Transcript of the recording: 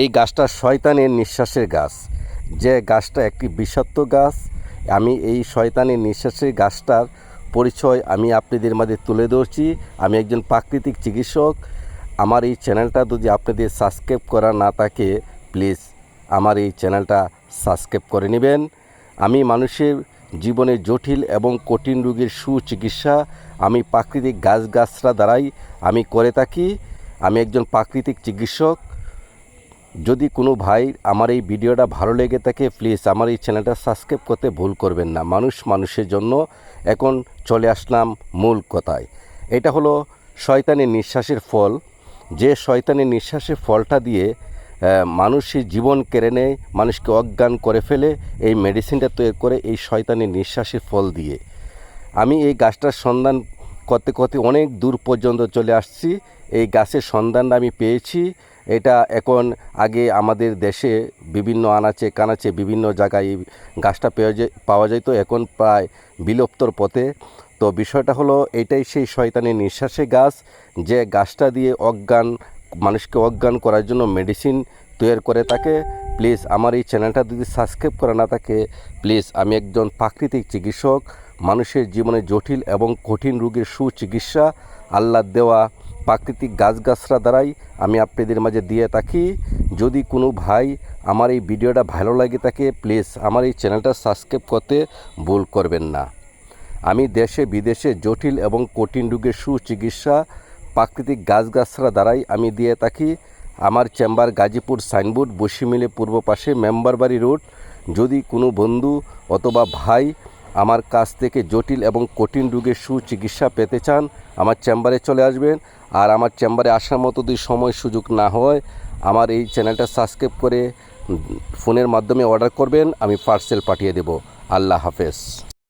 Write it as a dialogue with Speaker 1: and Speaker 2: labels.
Speaker 1: এই গাছটা শয়তানের নিঃশ্বাসের গাছ। যে গাছটা একটি বিষাক্ত গাছ, আমি এই শয়তানের নিঃশ্বাসের গাছটার পরিচয় আমি আপনাদের মাঝে তুলে ধরছি। আমি একজন প্রাকৃতিক চিকিৎসক। আমার এই চ্যানেলটা যদি আপনাদের সাবস্ক্রাইব করা না থাকে, প্লিজ আমার এই চ্যানেলটা সাবস্ক্রাইব করে নেবেন। আমি মানুষের জীবনে জটিল এবং কঠিন রোগের সুচিকিৎসা, আমি প্রাকৃতিক গাছগাছরা দ্বারাই আমি করে থাকি। আমি একজন প্রাকৃতিক চিকিৎসক। যদি কোনো ভাই আমার এই ভিডিওটা ভালো লেগে থাকে প্লিজ আমার এই চ্যানেলটা সাবস্ক্রাইব করতে ভুল করবেন না। মানুষ মানুষের জন্য এখন চলে আসলাম মূল কথায়। এটা হলো শয়তানের নিঃশ্বাসের ফল। যে শয়তানের নিঃশ্বাসের ফলটা দিয়ে মানুষের জীবন কেড়ে নেয়, মানুষকে অজ্ঞান করে ফেলে, এই মেডিসিনটা তৈরি করে এই শয়তানের নিঃশ্বাসের ফল দিয়ে। আমি এই গাছটার সন্ধান করতে করতে অনেক দূর পর্যন্ত চলে আসছি। এই গাছের সন্ধানটা আমি পেয়েছি। এটা এখন আগে আমাদের দেশে বিভিন্ন আনাচে কানাচে বিভিন্ন জায়গায় এই গাছটা পেয়ে যায়, পাওয়া যেত এখন প্রায় বিলুপ্তর পথে। তো বিষয়টা হলো এটাই সেই শয়তানের নিঃশ্বাসে গাছ, যে গাছটা দিয়ে অজ্ঞান, মানুষকে অজ্ঞান করার জন্য মেডিসিন তৈরি করে থাকে। প্লিজ আমার এই চ্যানেলটা যদি সাবস্ক্রাইব করা না থাকে প্লিজ আমি একজন প্রাকৃতিক চিকিৎসক, মানুষের জীবনে জটিল এবং কঠিন রোগের সুচিকিৎসা, আল্লাহ দেওয়া প্রাকৃতিক গাছগাছরা দ্বারাই আমি আপনাদের মাঝে দিয়ে থাকি। যদি কোনো ভাই আমার এই ভিডিওটা ভালো লাগে থাকে প্লিজ আমার এই চ্যানেলটা সাবস্ক্রাইব করতে ভুল করবেন না। আমি দেশে বিদেশে জটিল এবং কঠিন রোগের সুচিকিৎসা, প্রাকৃতিক গাছগাছরা দ্বারাই আমি দিয়ে থাকি। আমার চেম্বার গাজীপুর সাইনবোর্ড, বসিমিলে পূর্ব পাশে মেম্বারবাড়ি রোড। যদি কোনো বন্ধু অথবা ভাই আমার কাছ থেকে জটিল এবং কঠিন রোগের সুচিকিৎসা পেতে চান, আমার চেম্বারে চলে আসবেন। আর আমার চেম্বারে আসার মতো যদি সময় সুযোগ না হয়, আমার এই চ্যানেলটা সাবস্ক্রাইব করে ফোনের মাধ্যমে অর্ডার করবেন, আমি পার্সেল পাঠিয়ে দেব। আল্লাহ হাফেজ।